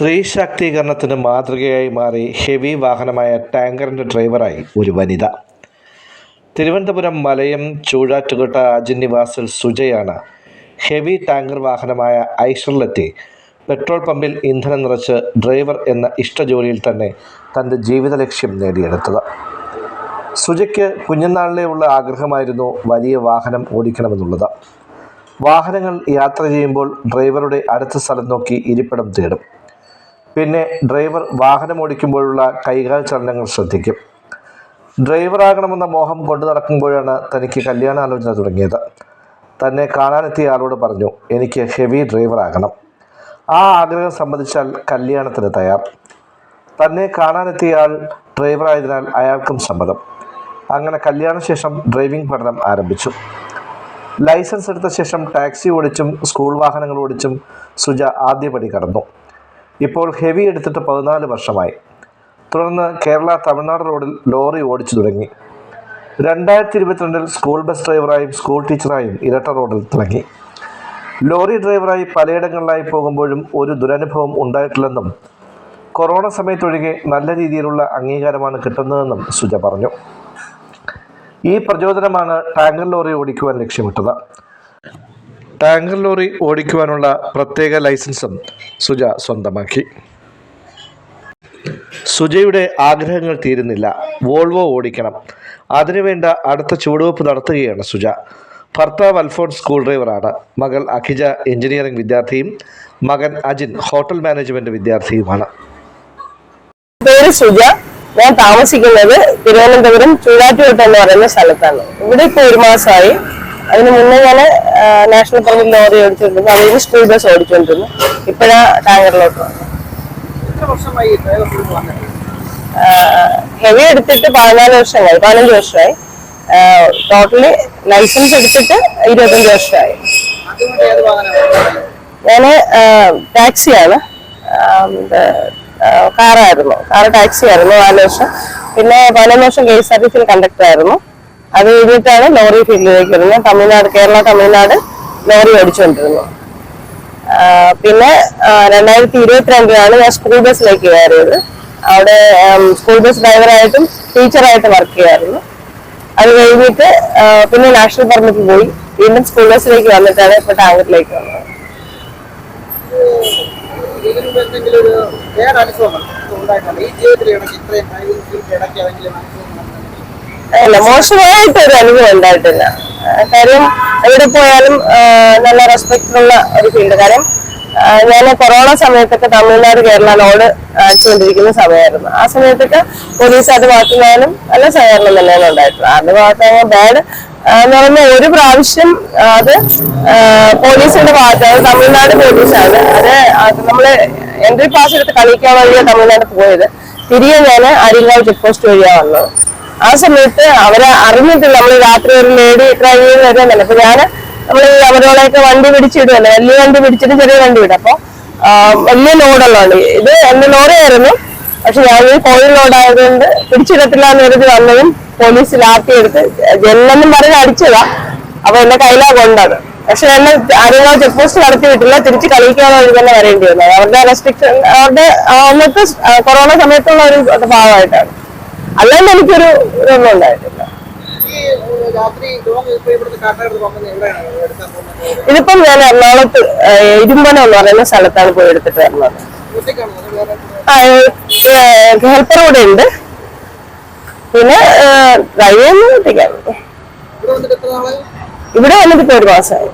സ്ത്രീ ശാക്തീകരണത്തിന് മാതൃകയായി മാറി ഹെവി വാഹനമായ ടാങ്കറിന്റെ ഡ്രൈവറായി ഒരു വനിത. തിരുവനന്തപുരം മലയം ചൂഴാറ്റുകോട്ട അജിന്നിവാസിൽ സുജയാണ് ഹെവി ടാങ്കർ വാഹനമായ ഐഷറിലെത്തി. പെട്രോൾ പമ്പിൽ ഇന്ധനം നിറച്ച് ഡ്രൈവർ എന്ന ഇഷ്ടജോലിയിൽ തന്നെ തന്റെ ജീവിത ലക്ഷ്യം നേടിയെടുത്തത്. സുജയ്ക്ക് കുഞ്ഞുനാളിലേ ഉള്ള ആഗ്രഹമായിരുന്നു വലിയ വാഹനം ഓടിക്കണമെന്നുള്ളത്. വാഹനങ്ങൾ യാത്ര ചെയ്യുമ്പോൾ ഡ്രൈവറുടെ അടുത്ത സ്ഥലം നോക്കി ഇരിപ്പിടം തേടും. പിന്നെ ഡ്രൈവർ വാഹനം ഓടിക്കുമ്പോഴുള്ള കൈകാൽ ചലനങ്ങൾ ശ്രദ്ധിക്കും. ഡ്രൈവറാകണമെന്ന മോഹം കൊണ്ടു നടക്കുമ്പോഴാണ് തനിക്ക് കല്യാണാലോചന തുടങ്ങിയത്. തന്നെ കാണാനെത്തിയ ആളോട് പറഞ്ഞു എനിക്ക് ഹെവി ഡ്രൈവറാകണം. ആ ആഗ്രഹം സംബന്ധിച്ചാൽ കല്യാണത്തിന് തയ്യാർ. തന്നെ കാണാനെത്തിയ ആൾ ഡ്രൈവറായതിനാൽ അയാൾക്കും സമ്മതം. അങ്ങനെ കല്യാണശേഷം ഡ്രൈവിംഗ് പഠനം ആരംഭിച്ചു. ലൈസൻസ് എടുത്ത ശേഷം ടാക്സി ഓടിച്ചും സ്കൂൾ വാഹനങ്ങൾ ഓടിച്ചും സുജ ആദ്യപടി കടന്നു. ഇപ്പോൾ ഹെവി എടുത്തിട്ട് പതിനാല് വർഷമായി. തുടർന്ന് കേരള തമിഴ്നാട് റോഡിൽ ലോറി ഓടിച്ചു തുടങ്ങി. രണ്ടായിരത്തി ഇരുപത്തിരണ്ടിൽ സ്കൂൾ ബസ് ഡ്രൈവറായും സ്കൂൾ ടീച്ചറായും ഇരട്ട റോഡിൽ തിളങ്ങി. ലോറി ഡ്രൈവറായി പലയിടങ്ങളിലായി പോകുമ്പോഴും ഒരു ദുരനുഭവം ഉണ്ടായിട്ടില്ലെന്നും കൊറോണ സമയത്തൊഴികെ നല്ല രീതിയിലുള്ള അംഗീകാരമാണ് കിട്ടുന്നതെന്നും സുജ പറഞ്ഞു. ഈ പ്രചോദനമാണ് ടാങ്കർ ലോറി ഓടിക്കുവാൻ ലക്ഷ്യമിട്ടത്. ടാങ്കർ ലോറി ഓടിക്കുവാനുള്ള പ്രത്യേക ലൈസൻസും സുജ സ്വന്തമാക്കി. സുജയുടെ ആഗ്രഹങ്ങൾ തീരുന്നില്ല. വോൾവോ ഓടിക്കണം. അതിനുവേണ്ട അടുത്ത ചുവടുവെപ്പ് നടത്തുകയാണ് സുജ. ഭർത്താവ് അൽഫോൺസ് സ്കൂൾ ഡ്രൈവറാണ്. മകൾ അഖിജ എഞ്ചിനീയറിംഗ് വിദ്യാർത്ഥിയും മകൻ അജിൻ ഹോട്ടൽ മാനേജ്മെന്റ് വിദ്യാർത്ഥിയുമാണ്. പേര് സുജ. ഞാൻ താമസിക്കുന്നത് തിരുവനന്തപുരം ചൂടാറ്റുവട്ടം എന്ന് പറയുന്ന സ്ഥലത്താണ്. ഇവിടെ ഇപ്പോൾ ഒരു മാസമായി അതിന് മുന്നേ ഞാൻ നാഷണൽ പെർമിറ്റ് ലോറി ഓടിച്ചോണ്ടിരുന്നു. അതിന് സ്കൂൾ ബസ് ഓടിച്ചുകൊണ്ടിരുന്നു ഇപ്പോഴാ ടാങ്കറിലോട്ട് ഹെവി എടുത്തിട്ട് പതിനാല് വർഷമായി പതിനഞ്ച് വർഷമായി. ടോട്ടലി ലൈസൻസ് എടുത്തിട്ട് ഇരുപത്തഞ്ച് വർഷമായി. ഞാൻ ടാക്സിയാണ്. കാറായിരുന്നു. കാറ് ടാക്സി ആയിരുന്നു നാല് വർഷം. പിന്നെ പതിനൊന്ന് വർഷം കെ എസ് ആർ ടി സിയിൽ കണ്ടക്ടർ ആയിരുന്നു. അത് കഴിഞ്ഞിട്ടാണ് ലോറി ഫീൽഡിലേക്ക് വരുന്നത് ഞാൻ തമിഴ്നാട് കേരള തമിഴ്നാട് ലോറി ഓടിച്ചുകൊണ്ടിരുന്നു പിന്നെ രണ്ടായിരത്തി ഇരുപത്തിരണ്ടിലാണ് ഞാൻ സ്കൂൾ ബസ്സിലേക്ക് കയറിയത്. അവിടെ സ്കൂൾ ബസ് ഡ്രൈവറായിട്ടും ടീച്ചറായിട്ടും വർക്ക് ചെയ്യാറുണ്ട്. അത് കഴിഞ്ഞിട്ട് പിന്നെ നാഷണൽ പെർമിറ്റ് പോയി. വീണ്ടും സ്കൂൾ ബസ്സിലേക്ക് വന്നിട്ടാണ് ഇപ്പൊ ടാങ്കറിലേക്ക് വന്നത്. ഇതിനു എന്തെങ്കിലും ഒരു വേറെ അനുഭവം ഉണ്ടായിട്ടുണ്ട് ഈ ജീവിതത്തിലാണ് ഇത്രയും ഡ്രൈവിംഗ് ഫീൽഡ് ഇടയ്ക്ക്? അല്ല മോശമായിട്ട് ഒരു അനുഭവം ഉണ്ടായിട്ടില്ല. കാര്യം എവിടെ പോയാലും നല്ല റെസ്പെക്ട് ഉള്ള ഒരു ഫീൽഡ് കാര്യം ഞാൻ കൊറോണ സമയത്തൊക്കെ തമിഴ്നാട് കേരള ലോഡ് അടിച്ചുകൊണ്ടിരിക്കുന്ന സമയമായിരുന്നു. ആ സമയത്തൊക്കെ പോലീസ് അത് മാറ്റുന്നാലും നല്ല സഹകരണം തന്നെയാണ് ഉണ്ടായിട്ടുള്ളത്. അത് മാത്രമേ ബാഡ് എന്ന് പറഞ്ഞാൽ ഒരു പ്രാവശ്യം അത് പോലീസിന്റെ ഭാഗത്ത് അത് തമിഴ്നാട് പോലീസാണ് അത് അത് നമ്മൾ എൻട്രി പാസ് എടുത്ത് കളിക്കാൻ വഴിയാണ് തമിഴ്നാട് പോയത്. തിരികെ ഞാൻ അരിങ്ങാവ് ചെക്ക് പോസ്റ്റ് വഴിയാണ് വന്നത്. ആ സമയത്ത് അവരെ അറിഞ്ഞിട്ടില്ല. നമ്മൾ രാത്രി ഒരു ലേഡി ഡ്രൈവ് ചെയ്ത് വരുന്നല്ലോ അപ്പൊ ഞാൻ നമ്മൾ അവരോടൊക്കെ വണ്ടി പിടിച്ചിടുമല്ലോ വലിയ വണ്ടി പിടിച്ചിട്ട് ചെറിയ വണ്ടി വിടും അപ്പൊ വലിയ ലോഡുള്ളതാണ്. ഇത് എന്റെ ലോറിയായിരുന്നു പക്ഷെ ഞാൻ ഈ കോഴിൽ ലോഡായതുകൊണ്ട് പിടിച്ചിടത്തില്ല എന്ന് കരുതി വന്നതും പോലീസിൽ ലാത്തി എടുത്ത് ജനലെന്നും പറഞ്ഞ് അടിച്ചതാ. അപ്പൊ എന്റെ കയ്യിലാ കൊണ്ടത്. പക്ഷെ എന്നെ ആരെങ്കിലും ചെക്ക് പോസ്റ്റ് നടത്തി വിട്ടില്ല. തിരിച്ച് കളിക്കാനോ എനിക്ക് തന്നെ വരേണ്ടി വന്നത് അവരുടെ റെസ്ട്രിക്ഷൻ അവരുടെ അന്നത്തെ കൊറോണ സമയത്തുള്ള ഒരു ഭാഗമായിട്ടാണ്. അല്ലാണ്ട് എനിക്കൊരു ഇതൊന്നും ഉണ്ടായിട്ടില്ല. ഇതിപ്പം ഞാൻ എറണാകുളത്ത് ഇരുമ്പന എന്ന് പറയുന്ന സ്ഥലത്താണ് പോയി എടുത്തിട്ട് വരുന്നത് ഹെൽപ്പർ കൂടെ ഉണ്ട്. പിന്നെ ഡ്രൈവിംഗ് ഒറ്റയ്ക്കാണ് ഇവിടെ വന്നിട്ട് എത്ര നാളെ ഇവിടെ വന്നിട്ട് ഇപ്പൊ ഒരു മാസമായി.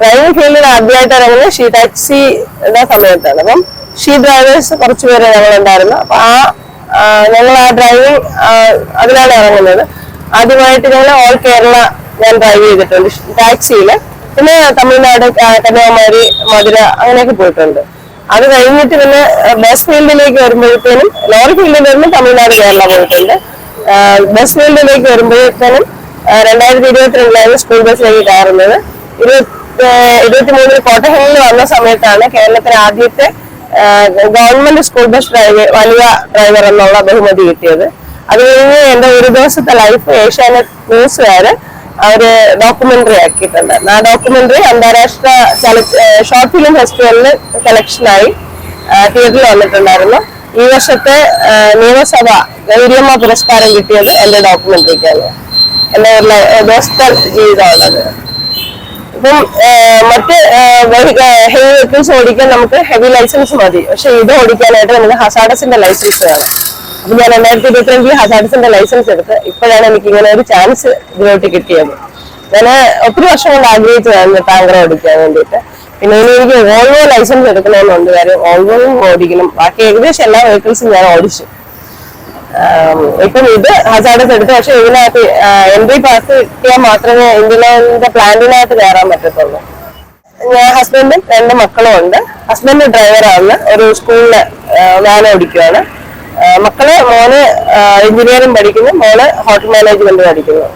ഡ്രൈവിംഗ് ഫീൽഡിൽ ആദ്യമായിട്ട് ഇറങ്ങുന്നത് ഷീ ടാക്സിയുടെ സമയത്താണ്. അപ്പം ഷീ ഡ്രൈവേഴ്സ് കുറച്ച് പേര് ഞങ്ങളുണ്ടായിരുന്നു. അപ്പൊ ആ, ഞങ്ങൾ ആ ഡ്രൈവിംഗ് അതിലാണ് ഇറങ്ങുന്നത്. ആദ്യമായിട്ട് ഞങ്ങൾ ഓൾ കേരള ഞാൻ ഡ്രൈവ് ചെയ്തിട്ടുണ്ട്. ടാക്സിയിൽ പിന്നെ തമിഴ്നാട് കന്യാകുമാരി മധുര അങ്ങനെയൊക്കെ പോയിട്ടുണ്ട്. അത് കഴിഞ്ഞിട്ട് പിന്നെ ബസ് ഫീൽഡിലേക്ക് വരുമ്പോഴത്തേനും ലോറി ഫീൽഡിൽ നിന്ന് തമിഴ്നാട് കേരള പോയിട്ടുണ്ട്. ബസ് ഫീൽഡിലേക്ക് വരുമ്പോഴത്തേനും രണ്ടായിരത്തി ഇരുപത്തിരണ്ടിലാണ് സ്കൂൾ ബസ്സിലേക്ക് കയറുന്നത്. ഇരുപത്തി ഇരുപത്തി മൂന്നിൽ കോട്ടഹലിൽ വന്ന സമയത്താണ് കേരളത്തിലെ ആദ്യത്തെ ഗവൺമെന്റ് സ്കൂൾ ബസ് ഡ്രൈവർ വലിയ ഡ്രൈവർ എന്നുള്ള ബഹുമതി കിട്ടിയത്. അത് കഴിഞ്ഞ് എന്റെ ഒരു ദിവസത്തെ ലൈഫ് ഏഷ്യാനെറ്റ് ന്യൂസുകാര് അവർ ഡോക്യുമെന്ററി ആക്കിയിട്ടുണ്ട്. ആ ഡോക്യുമെന്ററി അന്താരാഷ്ട്ര ഷോർട്ട് ഫിലിം ഫെസ്റ്റിവലിന് കളക്ഷനായി തിയേറ്ററിൽ വന്നിട്ടുണ്ടായിരുന്നു. ഈ വർഷത്തെ നിയമസഭ ഗൗരിയമ്മ പുരസ്കാരം കിട്ടിയത് എന്റെ ഡോക്യുമെന്ററിക്കാണ് എന്റെ ദിവസത്തെ ജീവിതമാണത്. ഇപ്പം മറ്റ് ഹെവി വെഹിക്കിൾസ് ഓടിക്കാൻ നമുക്ക് ഹെവി ലൈസൻസ് മതി. പക്ഷെ ഇത് ഓടിക്കാനായിട്ട് നമുക്ക് ഹസാഡസിന്റെ ലൈസൻസ് വേണം. അപ്പൊ ഞാൻ രണ്ടായിരത്തി ഇരുപത്തിരണ്ടിൽ ഹസാഡസിന്റെ ലൈസൻസ് എടുത്ത് ഇപ്പോഴാണ് എനിക്ക് ഇങ്ങനെ ഒരു ചാൻസ് ഇതിലോട്ട് കിട്ടിയത്. ഞാൻ ഒത്തിരി വർഷം കൊണ്ട് ആഗ്രഹിച്ചതായിരുന്നു ടാങ്കർ ഓടിക്കാൻ വേണ്ടിയിട്ട്. പിന്നെ ഇനി എനിക്ക് ഓൾവോ ലൈസൻസ് എടുക്കണമെന്നുണ്ട്. കാര്യം ഓൾവോയും ഓടിക്കണം. ബാക്കി ഏകദേശം എല്ലാ വെഹിക്കിൾസും ഞാൻ ഓടിച്ചു. ഇപ്പം ഇത് ഹസാഡസ് എടുത്തു പക്ഷെ ഇതിനകത്ത് എൻട്രി പാസ് കിട്ടിയാൽ മാത്രമേ ഇന്ത്യയിലെ പ്ലാന്റിനകത്ത് കയറാൻ പറ്റത്തുള്ളൂ. ഞാൻ ഹസ്ബൻഡും രണ്ട് മക്കളും ഉണ്ട്. ഹസ്ബൻഡ് ഡ്രൈവറാണ് ഒരു സ്കൂളിൽ വാൻ ഓടിക്കുകയാണ് മക്കൾ മോന് എഞ്ചിനീയറിംഗ് പഠിക്കുന്നു. മോൾ ഹോട്ടൽ മാനേജ്മെന്റ് പഠിക്കുന്നു.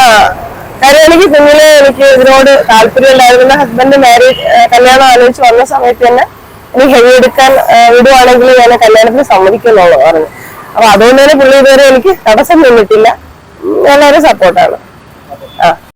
ആ കാര്യം എനിക്ക് കുഞ്ഞിലെ എനിക്ക് ഇതിനോട് താല്പര്യം ഉണ്ടായിരുന്നു ഹസ്ബൻഡ് മാരേജ് കല്യാണം ആലോചിച്ച് വന്ന സമയത്ത് തന്നെ എനിക്ക് ഹെവി എടുക്കാൻ വിടുവാണെങ്കിൽ ഞാൻ കല്യാണത്തിന് സമ്മതിക്കുന്നുള്ളൂ പറഞ്ഞു അപ്പൊ അതുകൊണ്ട് തന്നെ പുള്ളി ഇതുവരെ എനിക്ക് തടസ്സം നിന്നിട്ടില്ല. നല്ലൊരു സപ്പോർട്ടാണ് ആ.